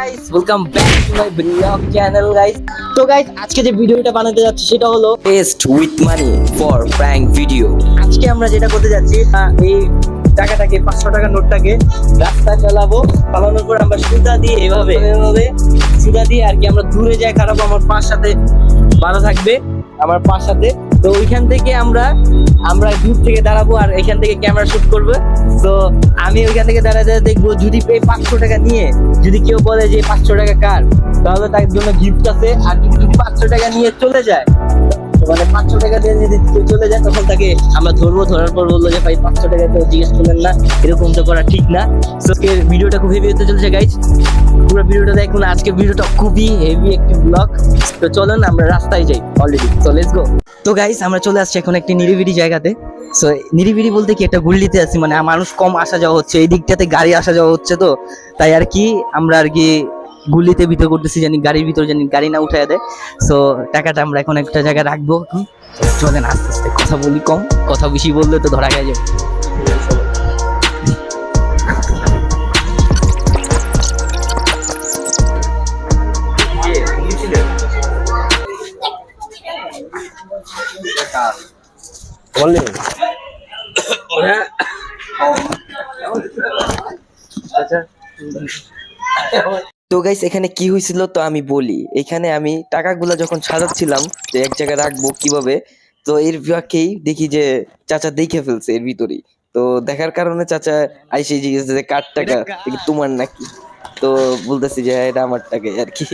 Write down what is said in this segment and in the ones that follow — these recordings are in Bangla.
Guys welcome back to my blog channel guys তো গাইস আজকে যে ভিডিওটা বানাতে যাচ্ছি সেটা হলো test with money for prank video আজকে আমরা যেটা করতে যাচ্ছি এই টাকাটাকে পাঁচশো টাকা নোটটাকে রাস্তা চালাবো। চালানোর পর আমরা সুতা দিয়ে এভাবে এভাবে সুতা দিয়ে আর কি আমরা দূরে যাই খারাপ আমার পাঁচ সাথে বাধা থাকবে। আমার পাঁচ সাথে তো ওইখান থেকে আমরা আমরা দূর থেকে দাঁড়াবো আর এখান থেকে ক্যামেরা শুট করব। তো আমি ওইখান থেকে দাঁড়াতে দেখব, যদি এই পাঁচশো টাকা নিয়ে, যদি কেউ বলে যে পাঁচশো টাকা কার, তাহলে তার জন্য গিফট আছে। আর যদি পাঁচশো টাকা নিয়ে চলে যায় মানে পাঁচশো টাকা দিয়ে যদি চলে যায়, তখন তাকে আমরা ধরবো, ধরার পর বলল যে, ভাই, পাঁচশো টাকা তো জিজ্ঞেস করলেন না, এরকম তো করা ঠিক না। আজকের ভিডিওটা খুব হেভি হতে চলেছে গাইজ পুরো ভিডিওটা দেখুন, আজকে ভিডিওটা খুবই হেভি একটি ব্লগ তো চলুন, আমরা রাস্তায় যাই অলরেডি তো লেটস গো তো গাইস আমরা চলে আসছি এখন একটি নিরিবিড়ি জায়গাতে। সো নিরিবিড়ি বলতে কি, একটা গুল্লিতে আছি মানে মানুষ কম আসা যাওয়া হচ্ছে, এই দিকটাতে গাড়ি আসা যাওয়া হচ্ছে তো। তাই আর কি, আমরা আর কি গুল্লিতে ভিতর করতেছি, জানি গাড়ির ভিতর জানি গাড়ি না উঠাই দেয়। সো টাকাটা আমরা এখন একটা জায়গায় রাখব চলেন আস্তে আস্তে কথা বলি কম, কথা বেশি বললে তো ধরা গেছে তো গাইস এখানে কি হয়েছিল তো আমি বলি। এখানে আমি টাকাগুলা যখন সাজাচ্ছিলাম যে এক জায়গায় রাখব কীভাবে তো এর ফাঁকেই দেখি যে চাচা দেখে ফেলছে এর ভিতরেই। তো দেখার কারণে চাচা আইসে জিজ্ঞেস যে কার টাকা? তোমার নাকি? তো বলতেছি যে হ্যাঁ, এটা আমার টাকা আর কি।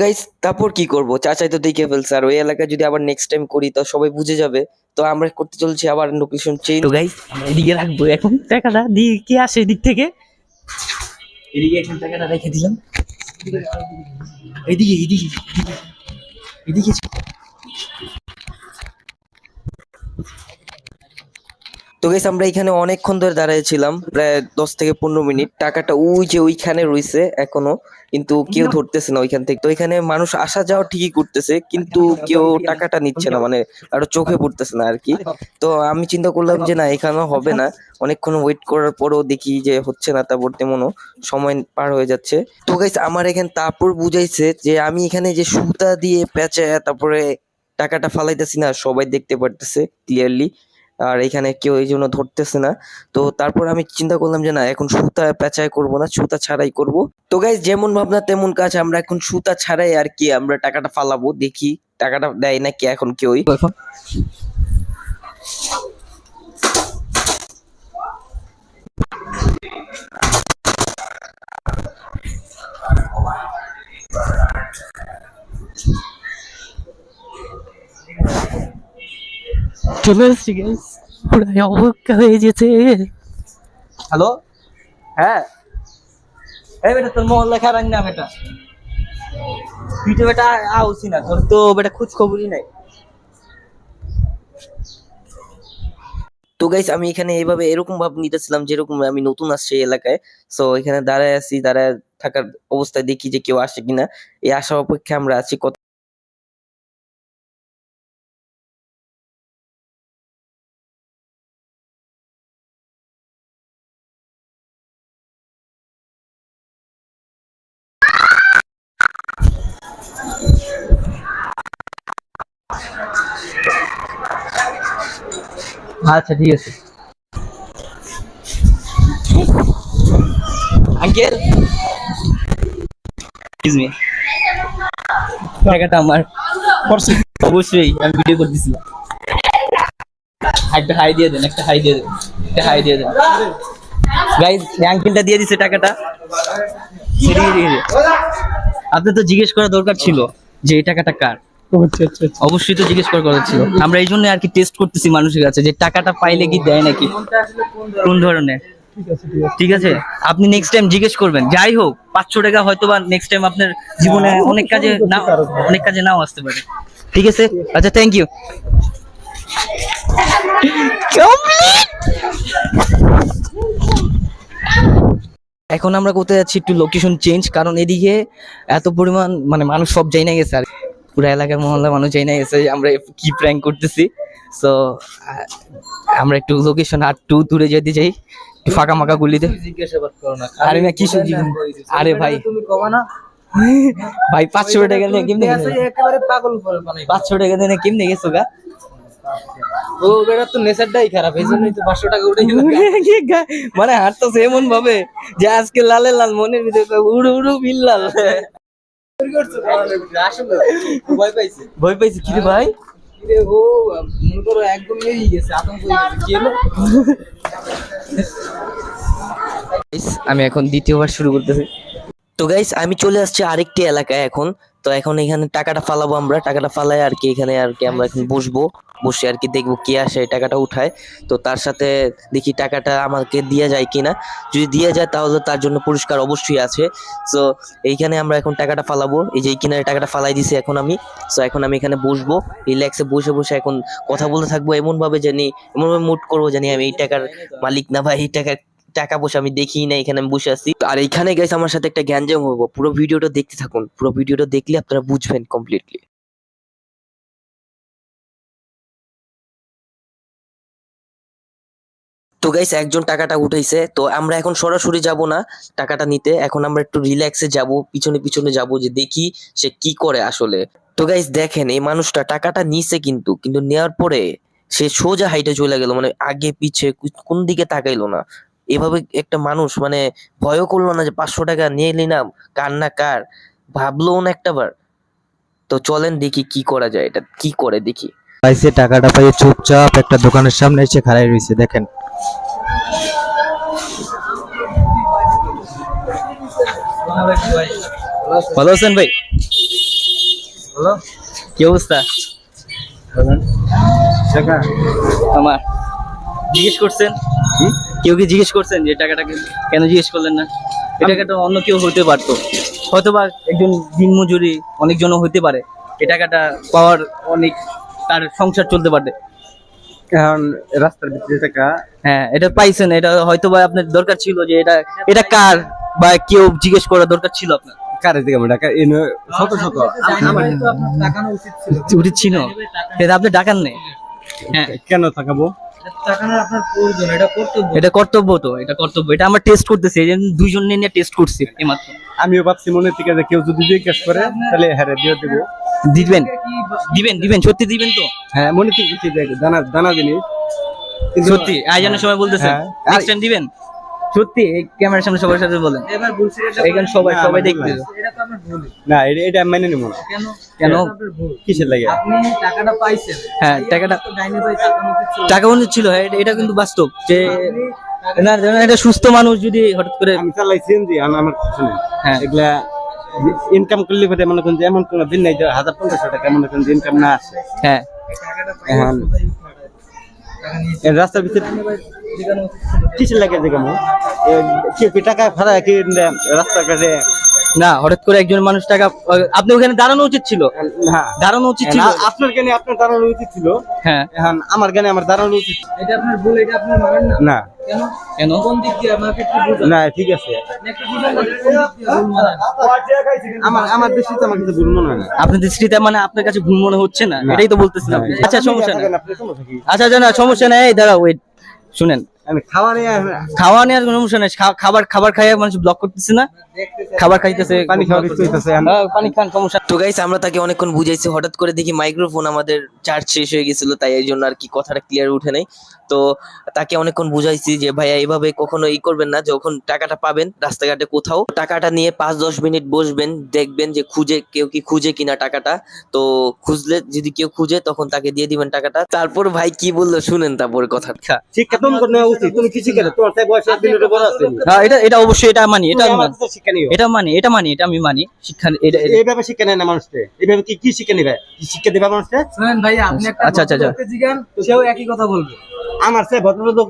গাইস তারপর কি করব? চাচাই তো দেখে ফেলছে। আর ওই এলাকায় যদি আবার নেক্সট টাইম করি, তো সবাই বুঝে যাবে। তো আমরা করতে চলছি আবার লোকেশন চেঞ্জ তো গাইস এদিকে রাখব। এখন টাকাটা দিয়ে কি আসে এদিক থেকে? এদিকে এখন টাকাটা রেখে দিলাম। এদিকে এদিকে এদিকে। তো গেস আমরা এখানে অনেকক্ষণ ধরে দাঁড়িয়েছিলাম প্রায় দশ থেকে পনেরো মিনিট। টাকাটা ওই যে ওইখানে রইছে এখনও কিন্তু কেউ ধরতেছে না ওইখান থেকে। তো এখানে মানুষ আসা যাওয়া ঠিকই করতেছে কিন্তু কেউ টাকাটা নিচ্ছে না মানে আরও চোখে পড়তেছে না আর কি তো আমি চিন্তা করলাম যে না এখানেও হবে না। অনেকক্ষণ ওয়েট করার পরেও দেখি যে হচ্ছে না তারপর তেমনও সময় পার হয়ে যাচ্ছে। তো গাইস আমার এখানে তারপর বুঝাইছে যে আমি এখানে যে সুতা দিয়ে পেঁচায় তারপরে টাকাটা ফালাইতেছি না সবাই দেখতে পারতেছে ক্লিয়ারলি আর এখানে কেউ এই জন্য ধরতেছে না। তো তারপর আমি চিন্তা করলাম যে না, এখন সুতা পেঁচায় করব না, সুতা ছাড়াই করব। তো গাইজ যেমন ভাবনা তেমন কাজ, আমরা এখন সুতা ছাড়াই আর কি আমরা টাকাটা ফালাবো, দেখি টাকাটা দেয় না কি এখন কেউই। এখন চলে এসছি গাইস পুরাই অবজ্ঞা হয়ে হ্যালো? হ্যাঁ। এই বেটা, তোর তুই তো বেটা না, তোর তো বেটা খোঁজ খবরই নাই। তো গাইস আমি এখানে এইভাবে এরকম ভাব নিতেছিলাম যেরকম আমি নতুন আসছি এলাকায়। সো এখানে দাঁড়ায় আছি, দাঁড়ায় থাকার অবস্থায় দেখি যে কেউ আসে কিনা। এই আশা অপেক্ষা আমরা আছি কত আচ্ছা ঠিক আছে। আঙ্কেল? টাকাটা আমার অবশ্যই আমি ভিডিও করতেছিলাম একটা হাই দিয়ে দেন, একটা হাই দিয়ে দেন, একটা হাই দিয়ে দেন। গাইস আঙ্কেলটা দিয়ে দিছে টাকাটা। আপনি তো জিজ্ঞেস করা দরকার ছিল যে এই টাকাটা কার? অবশ্যই তো জিজ্ঞেস করা কথা ছিল। আমরা এই জন্য আর কি টেস্ট করতেছি মানুষের কাছে যে টাকাটা পাইলে কি দেয় নাকি? কোন ধরনের? ঠিক আছে আপনি নেক্সট টাইম জিজ্ঞেস করবেন। যাই হোক পাঁচশো টাকা হয়তো বা নেক্সট টাইম আপনার জীবনে অনেক কাজে না অনেক কাজে নাও আসতে পারে। ঠিক আছে? আচ্ছা থ্যাংক ইউ এখন আমরা কোথায় যাচ্ছি একটু লোকেশন চেঞ্জ কারণ এদিকে এত পরিমাণ মানে মানুষ সব যাই না গেছে আর পুরো এলাকার মহল্লা মানুষ যাই না এসে আমরা কি প্র্যাঙ্ক করতেছি। সো আমরা একটু লোকেশন আর একটু দূরে যেতে চাই। ফাঁকা মাকা গুলিতে জিজ্ঞাসাবাদ করো না আরে না কিছু আরে ভাই। তুমি কমা না ভাই পাঁচশো টাকা নিয়ে কেমনে গেছো একেবারে পাগল করে বানাই পাঁচশো টাকা নিয়ে কেমনে গেছো গা? ও বেটা তো নেচারটাই খারাপ এই জন্যই তো পাঁচশো টাকা উঠে গেল মানে হাঁটতেছে এমন ভাবে যে আজকে লালে লাল মনের ভিতরে উড়ু উড়ু আসলে ভয় পাইছে। ভয় পাইছি? কি রে ভাই? ও মনে করো একদম এই গেছে আতঙ্ক গেছে কি হলো? Guys, আমি এখন দ্বিতীয়বার শুরু করতেছি। তো গাইস আমি চলে আসছি আরেকটি এলাকায় এখন। তো এখন এখানে টাকাটা ফালাবো আমরা টাকাটা ফালাই আর কি এখানে আর কি আমরা এখন বসবো। বসে আর কি দেখব কে আসে টাকাটা উঠায়। তো তার সাথে দেখি টাকাটা আমাকে দিয়ে যায় কিনা যদি দিয়ে যায় তাহলে তার জন্য পুরস্কার অবশ্যই আছে। তো এইখানে আমরা এখন টাকাটা ফালাবো। এই যে এই কিনারে টাকাটা ফালাই দিছি এখন আমি। তো এখন আমি এখানে বসবো। রিল্যাক্সে বসে বসে এখন কথা বলতে থাকব এমনভাবে জানি এমন ভাবে মুড করব জানি আমি এই টাকার মালিক না ভাই এই টাকার টাকা পয়সা আমি দেখি না, এখানে আমি বসে আছি। আর এইখানে গেছে আমার সাথে একটা গ্যাঞ্জাম হব পুরো ভিডিওটা দেখতে থাকুন। পুরো ভিডিওটা দেখলে আপনারা বুঝবেন কমপ্লিটলি তো গাইস একজন টাকাটা উঠাইছে, তো আমরা এখন সরাসরি যাব না টাকাটা নিতে, এখন আমরা একটু রিল্যাক্সে যাব, পিছনে পিছনে যাব যে দেখি সে কি করে আসলে। তো গাইস দেখেন এই মানুষটা টাকাটা নিছে কিন্তু কিন্তু নেওয়ার পরে সে সোজা হাইটে চলে গেল মানে আগে পিছে কোন দিকে তাকাইলো না। এভাবে একটা মানুষ মানে ভয়ও করল না যে পাঁচশো টাকা নিয়ে নিলাম, কার না কার, ভাবলো না একটা বার তো চলেন দেখি কি করা যায়, এটা কি করে দেখি। পাইছে টাকাটা পাইয়ে চুপচাপ একটা দোকানের সামনে এসে খাড়াই রয়েছে দেখেন। ভালো আছেন ভাই? হ্যালো? কি অবস্থা? আমার। জিজ্ঞেস করছেন? কেউ কি জিজ্ঞেস করছেন যে টাকাটাকে কেন জিজ্ঞেস করলেন না? এই টাকাটা অন্য কেউ হতে পারতো। হয়তো বা একজন দিনমজুরি অনেকজনও হতে পারে। এই টাকাটা পাওয়ার অনেক তার সংসার চলতে পারে এখন রাস্তার ভিতরে টাকা হ্যাঁ এটা পাইছেন এটা হয়তো বা আপনার দরকার ছিল যে এটা এটা কার বা কেউ জিজ্ঞেস করা দরকার ছিল আপনার? কারে দিকে টাকা এনে শত শত। উচিত ছিল। এটা আপনি ডাকান নেই। হ্যাঁ। কেন আপনার এটা কর্তব্য। এটা কর্তব্য তো এটা কর্তব্য। এটা আমরা টেস্ট করতেছি দুইজন নিয়ে টেস্ট করছি। আমিও ভাবছি মনে থেকে যে কেউ যদি জিজ্ঞেস করে তাহলে হ্যাঁ দিয়ে দেবো। দিবেন? দিবেন দিবেন সত্যি দিবেন তো? হ্যাঁ মনে থেকে কিছু দেখ দানা দানা জিনিস? সত্যি আয়োজনের সময় বলতেছেন। হ্যাঁ। নেক্সট টাইম দিবেন? সত্যি এই ক্যামেরার সামনে সবার সাথে বলেন। এবার বলছি এখানে সবাই সবাই আমার দেখতে ভুল। না এটা এটা মেনে নেব না। কেন? কিসের লাগে? আপনি টাকাটা পাইছেন। হ্যাঁ টাকাটা তো ডাইনি ভাই টাকা উচিত ছিল টাকা বন্ধু ছিল হ্যাঁ এটা- এটা কিন্তু বাস্তব যে না এটা সুস্থ মানুষ যদি হঠাৎ করে আমি চালাইছি যে আম- আমার কিছু নেই। হ্যাঁ। এগুলা ইনকাম করলে পরে মনে করেন যে এমন কোনো দিন নাই যে হাজার পঞ্চাশশো টাকা মনে করেন যে ইনকাম না আসে। হ্যাঁ। এখন রাস্তার ভিতরে কিসের লাগে যে কেমন কি টাকা ফারা কি রাস্তাঘাটে না হঠাৎ করে একজন মানুষ টাকা আপনি ওখানে দাঁড়ানো উচিত ছিল। দাঁড়ানো উচিত ছিল। না, আপনার জ্ঞানে আপনার দাঁড়ানো উচিত ছিল। হ্যাঁ। এখন আমার জ্ঞানে আমার দাঁড়ানো উচিত। এটা আপনার ভুল এটা আপনি মানেন না। না। কেন? কেন? কোন দিক দিয়ে আমাকে একটু বুঝান। না ঠিক আছে। একটু বুঝান না, কোন দিক দিয়ে ভুল মানেন। আমার আমার দৃষ্টিতে আমার কিছু ভুল মনে হয় না। আপনার দৃষ্টিতে মানে আপনার কাছে ভুল মনে হচ্ছে না। এটাই তো বলতেছিলাম। আচ্ছা সমস্যা? আচ্ছা আচ্ছা না সমস্যা নেই। দাঁড়াও ওয়েট শুনেন। আমি খাওয়া নিয়ে খাওয়া নেওয়ার কোনো সমস্যা নেই। খাবার খাবার খাইয়ে মানুষ ব্লক করতেছে না? খাবার খাইতেছে পানি হইতেছে আমি- হ্যাঁ, পানি খান সমস্যা তো গাইস আমরা তাকে অনেকক্ষণ বুঝাইছি হঠাৎ করে দেখি মাইক্রোফোন আমাদের চার্জ শেষ হয়ে গেছিল তাই এই জন্য আর কি কথাটা ক্লিয়ার উঠে নাই। তো তাকে অনেকক্ষণ বুঝাইছি যে ভাইয়া এইভাবে কখনো ই করবেন না যখন টাকাটা পাবেন রাস্তাঘাটে কোথাও টাকাটা নিয়ে পাঁচ দশ মিনিট বসবেন দেখবেন যে খুঁজে কেউ কি খুঁজে কিনা টাকাটা। তো খুঁজলে যদি কেউ খুঁজে তখন তাকে দিয়ে দিবেন টাকাটা। তারপর ভাই কি বলল শুনেন তারপর কথা শিক্ষা তুমি নেওয়া উচিত। তুমি কি শিখে তোমার বয়স বড় আছে। হ্যাঁ এটা এটা অবশ্যই এটা মানি এটা এটা মানি এটা মানি এটা আমি মানি শিক্ষা এটা এইভাবে শিক্ষা নেয় না মানুষকে। এইভাবে কি কি শিক্ষা নিবে? কি শিক্ষা দিবে মানুষকে? শুনেন ভাই আপনি একটা আচ্ছা, আচ্ছা, আচ্ছা। জিজ্ঞান সেও একই কথা বলবে। আমার সে ভদ্রলোক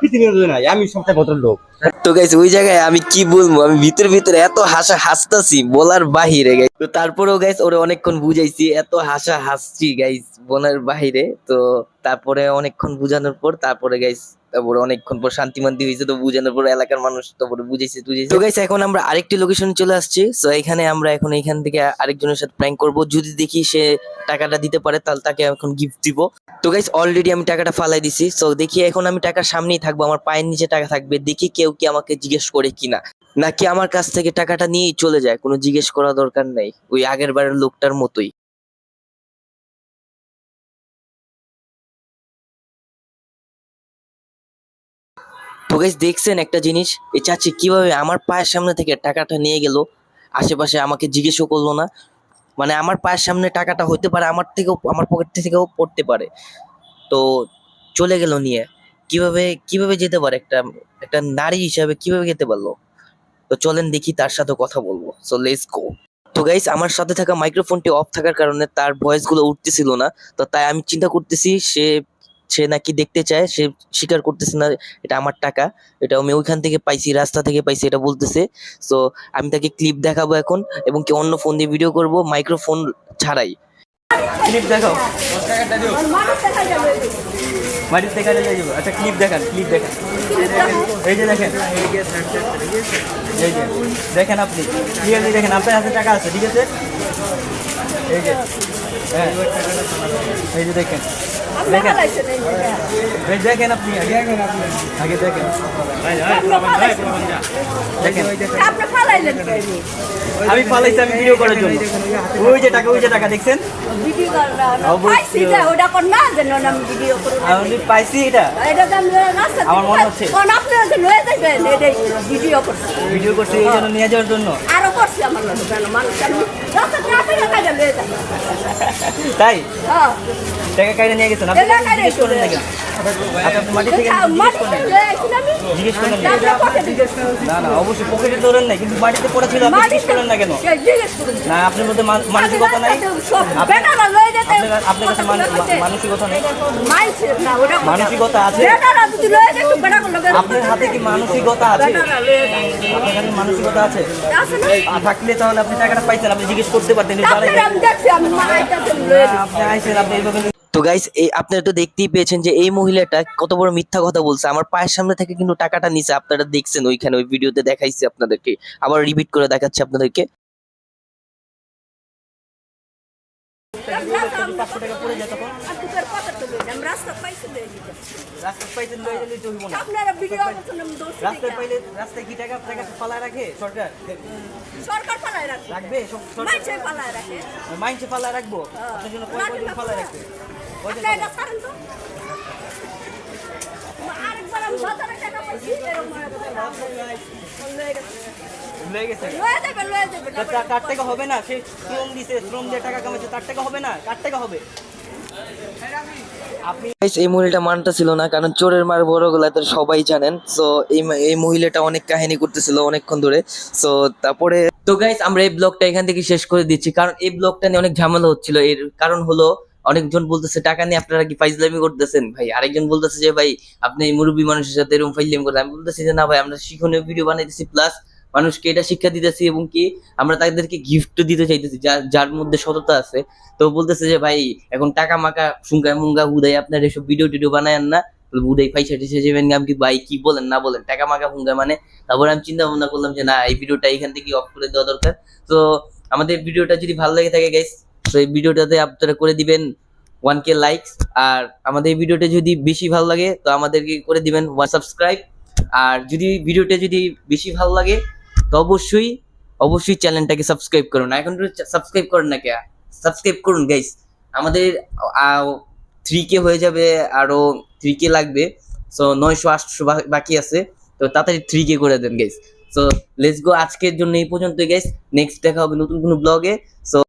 পৃথিবীর নাই আমি সবচেয়ে ভদ্রলোক। তো ওই জায়গায় আমি কি বলব? আমি ভিতরে ভিতরে এত হাসা হাসতাছি বলার বাহিরে গাইস তো তারপরেও গাইস ওরে অনেকক্ষণ বুঝাইছি এত হাসা হাসছি গাইস বলার বাহিরে। তো তারপরে অনেকক্ষণ বুঝানোর পর তারপরে গাইস তারপরে অনেকক্ষণ পর শান্তি মান্তি হয়েছে, তো বুঝানোর পর এলাকার মানুষ তারপরে বুঝেছে বুঝেছে তো এখন আমরা আরেকটি লোকেশনে চলে আসছি। সো এখানে আমরা এখন এখান থেকে আরেকজনের সাথে প্র্যাঙ্ক করব। যদি দেখি সে টাকাটা দিতে পারে, তাহলে তাকে এখন গিফট দিব। তো গাইস অলরেডি আমি টাকাটা ফালাই দিছি। সো দেখি এখন আমি টাকার সামনেই থাকব। আমার পায়ের নিচে টাকা থাকবে। দেখি কেউ কি আমাকে জিজ্ঞেস করে কিনা। নাকি আমার কাছ থেকে টাকাটা নিয়েই চলে যায়? কোনো জিজ্ঞেস করা দরকার নাই। ওই আগের বারের লোকটার মতোই। তো গাইস দেখছেন একটা জিনিস? এই চাচি কীভাবে আমার পায়ের সামনে থেকে টাকাটা নিয়ে গেল? আশেপাশে আমাকে জিজ্ঞেসও করল না। মানে আমার পায়ের সামনে টাকাটা হতে পারে, আমার থেকেও, আমার পকেট থেকেও পড়তে পারে। তো চলে গেল নিয়ে। কীভাবে কীভাবে যেতে পারে একটা একটা নারী হিসাবে কীভাবে যেতে পারল? তো চলেন দেখি, তার সাথে কথা বলব। সো লেস গো তো গাইস আমার সাথে থাকা মাইক্রোফোনটি অফ থাকার কারণে তার ভয়েসগুলো উঠতেছিল না। তো তাই আমি চিন্তা করতেছি, সে সে নাকি দেখতে চায়, সে স্বীকার করতেছে না এটা আমার টাকা, এটা আমি ওইখান থেকে পাইছি, রাস্তা থেকে পাইছি, এটা বলতেছে। সো আমি তাকে ক্লিপ দেখাবো এখন এবং কি অন্য ফোন দিয়ে ভিডিও করব মাইক্রোফোন ছাড়াই। ক্লিপ দেখাও। আচ্ছা দেখান দেখান। এই যে দেখেন। আপনি। আপনার হাতে টাকা আছে, ঠিক আছে? হ্যাঁ। এই যে দেখেন। দেখেন। এই দেখেন আপনি আগে। আগে দেখেন। দেখেন। আমি পালাইছি আমি ভিডিও করার জন্য। ওই যে টাকা ওই যে টাকা দেখছেন? আমি পাইছি এটা। আমার মনে হচ্ছে। কোন আপনি যে লয়ে যাবেন এটাই ভিডিও করছি। এই জন্য নিয়ে যাওয়ার জন্য। আরও করছি আমার মানুষ তাই? হ্যাঁ। টাকা কাইরে নিয়ে গেছেন আপনি জিজ্ঞেস করেন না অবশ্যই কিন্তু করেন না কেন আপনার মধ্যে মানসিকতা মানসিকতা আছে আপনার হাতে কি মানসিকতা আছে মানসিকতা আছে থাকলে তাহলে আপনি টাকাটা পাইছেন আপনি জিজ্ঞেস করতে পারতেন। আপনি আপনি এইভাবে তো গাইস এই আপনারা তো দেখতেই পেয়েছেন যে এই মহিলাটা কত বড় মিথ্যা কথা বলছে। আমার পায়ের সামনে থেকে কিন্তু টাকাটা নিছে আপনারা দেখছেন ওইখানে ওই ভিডিওতে দেখাইছি আপনাদেরকে। আবার রিপিট করে দেখাচ্ছি আপনাদেরকে। রাখবে? রাখব আপনার জন্য কয় কয়জন রাখবে? তো তা- তা- তার হবে না সে শ্রম দিছে শ্রম দিয়ে টাকা কামাইছে তার টাকা হবে না কার টাকা হবে এই মহিলাটা মানটা ছিল না, কারণ চোরের মার বড় গলা তো সবাই জানেন। সো এই এই মহিলাটা অনেক কাহিনী করতেছিল অনেকক্ষণ ধরে। সো তারপরে তো গাইস আমরা এই ব্লগটা এখান থেকে শেষ করে দিচ্ছি, কারণ এই ব্লগটা নিয়ে অনেক ঝামেলা হচ্ছিল। এর কারণ হলো অনেকজন বলতেছে, টাকা নিয়ে আপনারা কি ফাইজলামি করতেছেন? ভাই, আরেকজন বলতেছে যে, ভাই, আপনি মুরব্বী মানুষের সাথে এরকম ফাইজলামি করতেন আমি বলতেছি যে, না ভাই, আমরা শিক্ষণীয় ভিডিও বানাইতেছি প্লাস মানুষকে এটা শিক্ষা দিতেছি এবং কি আমরা তাদেরকে গিফট দিতে চাইতেছি যার যার মধ্যে সততা আছে। তো বলতেছে যে, ভাই, এখন টাকা মাকা সুঙ্গা মুঙ্গা হুদাই আপনার এসব ভিডিও টিডিও বানায়েন না। হুদাই পয়সা টিসে যাবেন আমি কি, ভাই, কি বলেন? না বলেন। টাকা মাকা হুঙ্গা মানে? তারপরে আমি চিন্তা ভাবনা করলাম যে, না, এই ভিডিওটা এখান থেকে অফ করে দেওয়া দরকার। তো আমাদের ভিডিওটা যদি ভালো লাগে থাকে গাইস তো এই ভিডিওটাতে আপনারা করে দিবেন ওয়ান কে লাইকস আর আমাদের এই ভিডিওটা যদি বেশি ভালো লাগে, তো আমাদেরকে করে দিবেন ওয়ান সাবস্ক্রাইব আর যদি ভিডিওটা যদি বেশি ভালো লাগে, তো অবশ্যই অবশ্যই চ্যানেলটাকে সাবস্ক্রাইব করুন। এখন সাবস্ক্রাইব করেন না কে সাবস্ক্রাইব করুন গাইস আমাদের থ্রি কে হয়ে যাবে, আরও থ্রি কে লাগবে। সো নয়শো আটশো বাকি আছে। তো তাড়াতাড়ি থ্রি কে করে দেন গাইস সো লেটস গো আজকের জন্য এই পর্যন্ত গাইস নেক্সট দেখা হবে নতুন কোনো ব্লগে সো